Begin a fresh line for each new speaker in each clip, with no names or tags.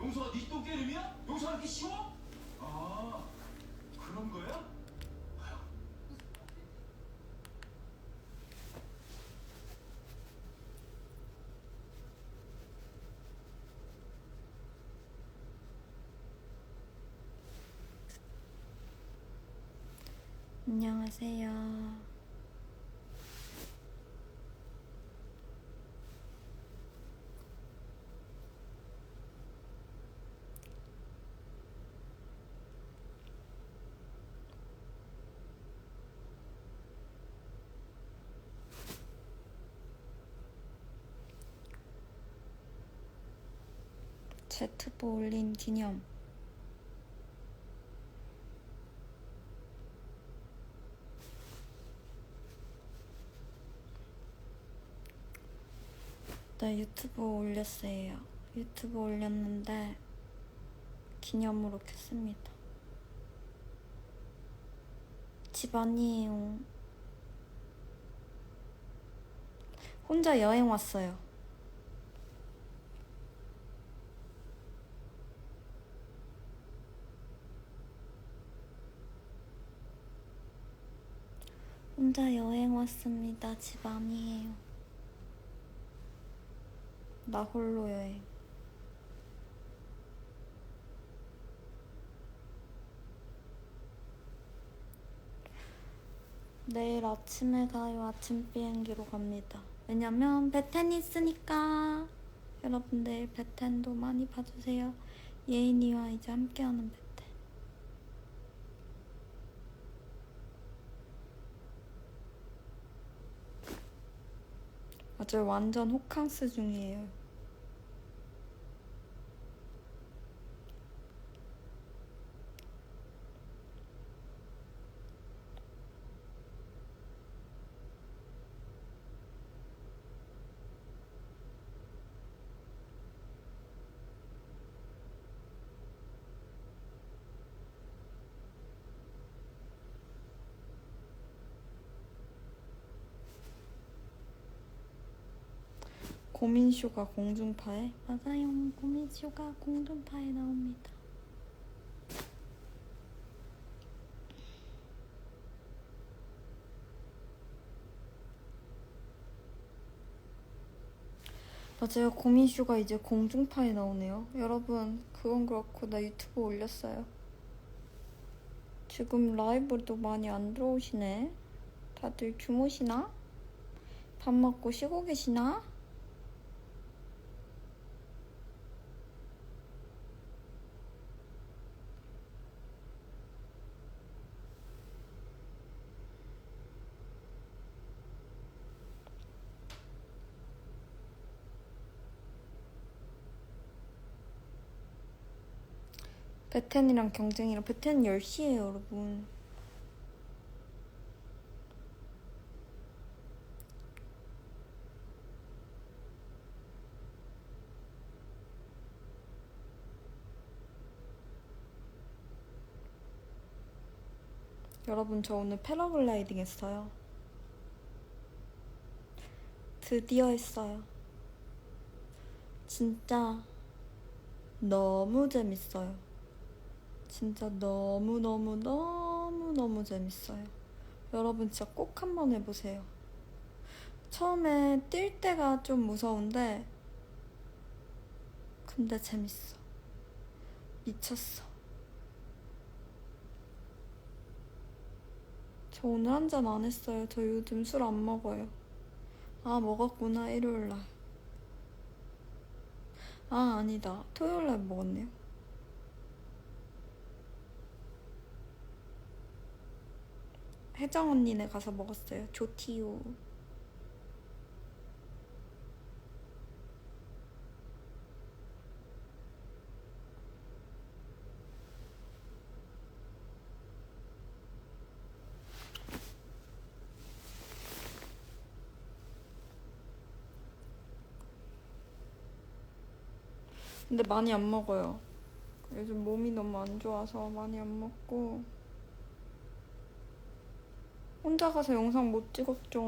용서가 네 똥개 이름이야? 용서가 이렇게 쉬워? 아 그런 거야?
안녕하세요. 제트보 올린 기념. 네, 유튜브 올렸어요. 유튜브 올렸는데 기념으로 켰습니다. 집 아니에요. 혼자 여행 왔어요. 혼자 여행 왔습니다. 집 아니에요. 나 홀로 여행. 내일 아침에 가요. 아침 비행기로 갑니다. 왜냐면 베텐이 있으니까. 여러분들 베텐도 많이 봐주세요. 예인이와 이제 함께하는 베텐. 아주 완전 호캉스 중이에요. 고민쇼가 공중파에? 맞아요. 고민쇼가 공중파에 나옵니다. 맞아요. 고민쇼가 이제 공중파에 나오네요. 여러분, 그건 그렇고 나 유튜브 올렸어요. 지금 라이브도 많이 안 들어오시네. 다들 주무시나? 밥 먹고 쉬고 계시나? 베텐이랑 경쟁이랑 베텐 10시에요 여러분. 여러분 저 오늘 패러글라이딩 했어요. 드디어 했어요. 진짜 너무 재밌어요 진짜 너무너무 너무너무 재밌어요. 여러분 진짜 꼭 한번 해보세요. 처음에 뛸 때가 좀 무서운데, 근데 재밌어. 미쳤어. 저 오늘 한 잔 안 했어요. 저 요즘 술 안 먹어요. 아, 먹었구나, 일요일 날. 아, 아니다. 토요일 날 먹었네요. 혜정 언니네 가서 먹었어요. 좋티요. 근데 많이 안 먹어요. 요즘 몸이 너무 안 좋아서 많이 안 먹고. 혼자 가서 영상 못 찍었죠.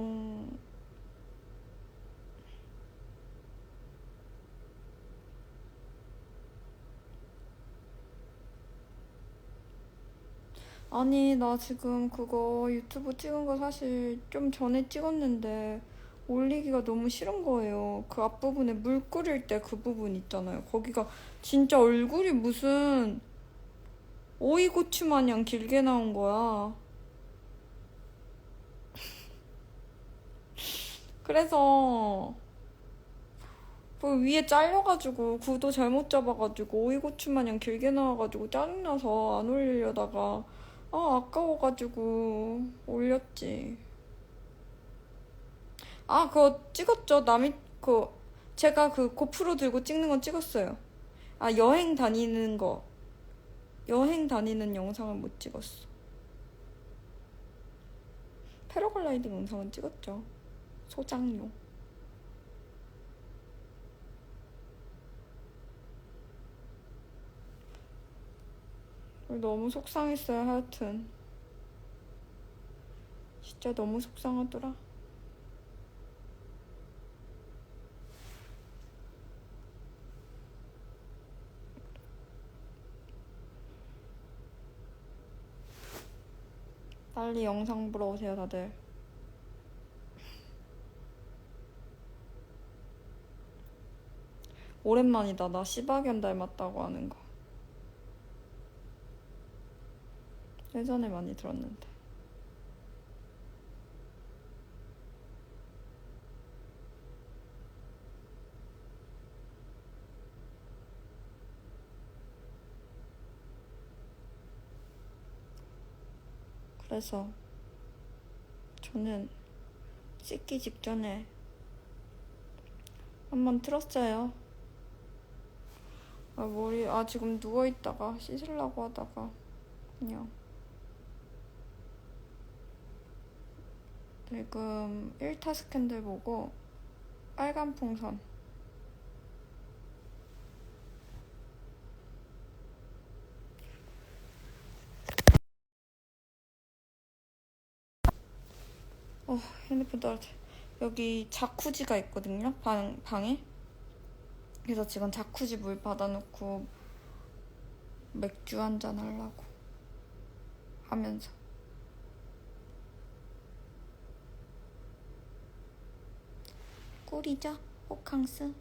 아니, 나 지금 그거 유튜브 찍은 거 사실 좀 전에 찍었는데 올리기가 너무 싫은 거예요. 그 앞부분에 물 끓일 때 그 부분 있잖아요. 거기가 진짜 얼굴이 무슨 오이고추 마냥 길게 나온 거야. 그래서 그 위에 잘려가지고 구도 잘못 잡아가지고 오이고추 마냥 길게 나와가지고 짜증나서 안 올리려다가 아 아까워가지고 올렸지. 아 그거 찍었죠. 남이 그 제가 그 고프로 들고 찍는 건 찍었어요. 아 여행 다니는 거 여행 다니는 영상을 못 찍었어. 패러글라이딩 영상은 찍었죠. 소장용. 너무 속상했어요, 하여튼. 진짜 너무 속상하더라. 빨리 영상 보러 오세요, 다들. 오랜만이다. 나 시바견 닮았다고 하는 거. 예전에 많이 들었는데. 그래서 저는 씻기 직전에 한번 틀었어요. 아, 머리, 아, 지금 누워있다가 씻으려고 하다가 그냥 지금 1타 스캔들 보고 빨간 풍선. 어 핸드폰 떨어져. 여기 자쿠지가 있거든요 방, 방에 그래서 지금 자쿠지 물 받아놓고 맥주 한 잔 하려고 하면서. 꿀이죠? 호캉스?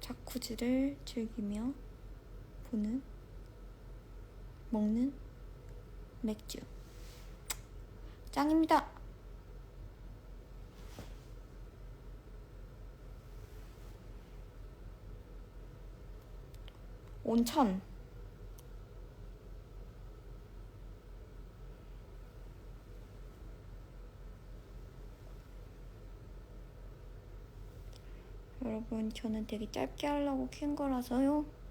자쿠지를 즐기며 보는 먹는 맥주 짱입니다. 온천 여러분 저는 되게 짧게 하려고 킨 거라서요.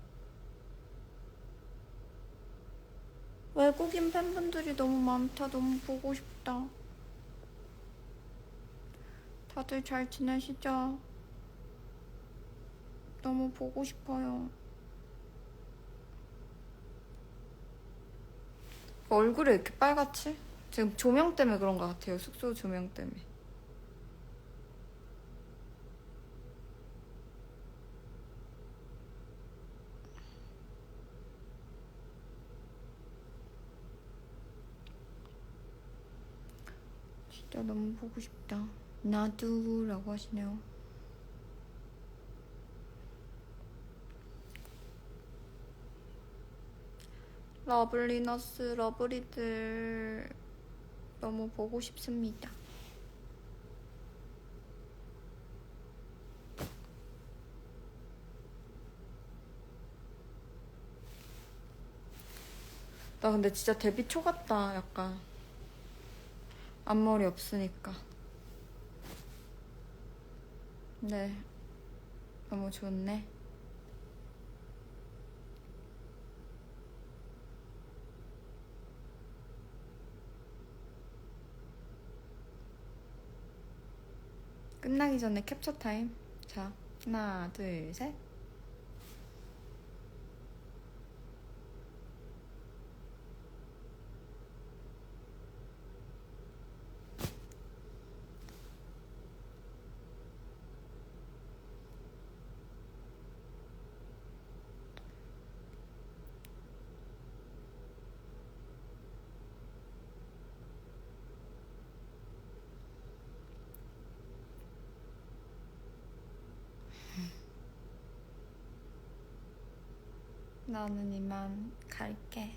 외국인 팬분들이 너무 많다. 너무 보고 싶다. 다들 잘 지내시죠? 너무 보고 싶어요. 얼굴이 이렇게 빨갛지? 지금 조명 때문에 그런 것 같아요. 숙소 조명 때문에. 진짜 너무 보고 싶다. 나도라고 하시네요. 러블리너스 러브리들 너무 보고 싶습니다. 나 근데 진짜 데뷔 초 같다, 약간. 앞머리 없으니까. 네. 너무 좋네. 끝나기 전에 캡처 타임. 자, 하나, 둘, 셋. 나는 이만 갈게.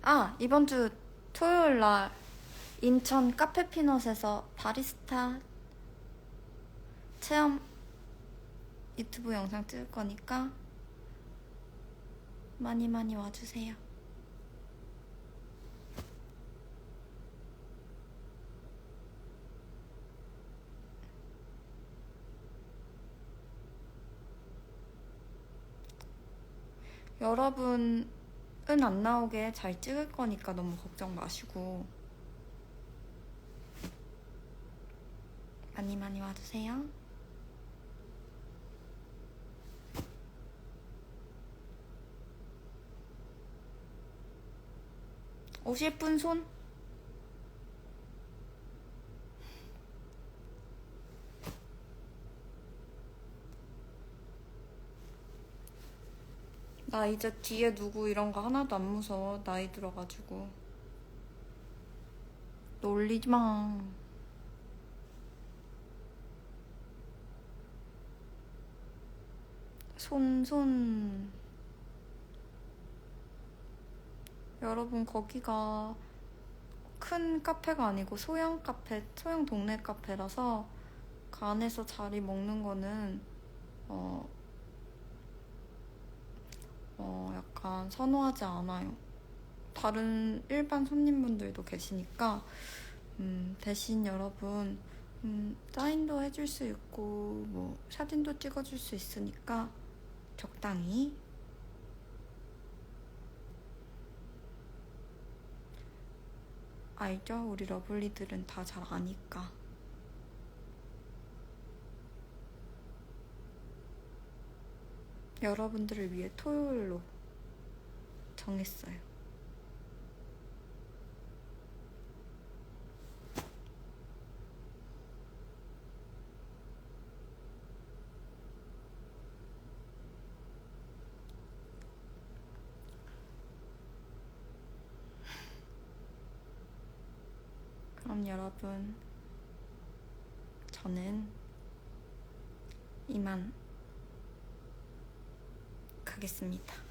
아, 이번 주 토요일 날 인천 카페 피넛에서 바리스타 체험 유튜브 영상 찍을 거니까 많이 많이 와주세요. 여러분은 안 나오게 잘 찍을 거니까 너무 걱정 마시고 많이 많이 와주세요. 오실 분 손? 나 이제 뒤에 누구 이런 거 하나도 안 무서워. 나이 들어가지고. 놀리지 마. 손, 손. 여러분, 거기가 큰 카페가 아니고 소형 카페, 소형 동네 카페라서 그 안에서 자리 먹는 거는, 어, 어, 약간 선호하지 않아요. 다른 일반 손님분들도 계시니까, 음, 대신 여러분, 음, 사인도 해줄 수 있고, 뭐, 사진도 찍어줄 수 있으니까, 적당히. 알죠? 우리 러블리들은 다 잘 아니까. 여러분들을 위해 토요일로 정했어요. 그럼 여러분, 저는 이만 가겠습니다.